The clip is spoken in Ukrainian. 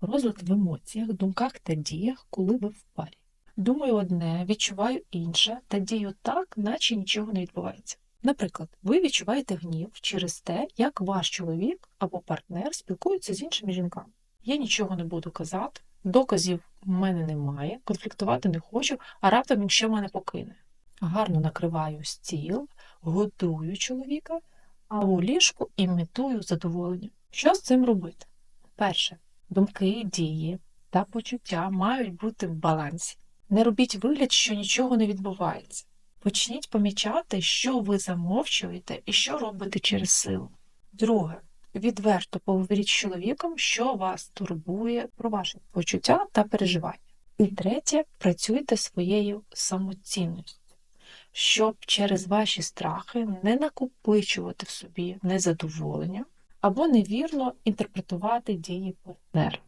Розлад в емоціях, думках та діях, коли ви в парі. Думаю одне, відчуваю інше та дію так, наче нічого не відбувається. Наприклад, ви відчуваєте гнів через те, як ваш чоловік або партнер спілкується з іншими жінками. Я нічого не буду казати, доказів в мене немає, конфліктувати не хочу, а раптом він ще мене покине. Гарно накриваю стіл, годую чоловіка, а у ліжку імітую задоволення. Що з цим робити? Перше, думки, дії та почуття мають бути в балансі. Не робіть вигляд, що нічого не відбувається. Почніть помічати, що ви замовчуєте і що робите через силу. Друге, відверто поговоріть з чоловіком, що вас турбує про ваші почуття та переживання. І третє, працюйте своєю самоцінністю, щоб через ваші страхи не накопичувати в собі незадоволення або невірно інтерпретувати дії партнера.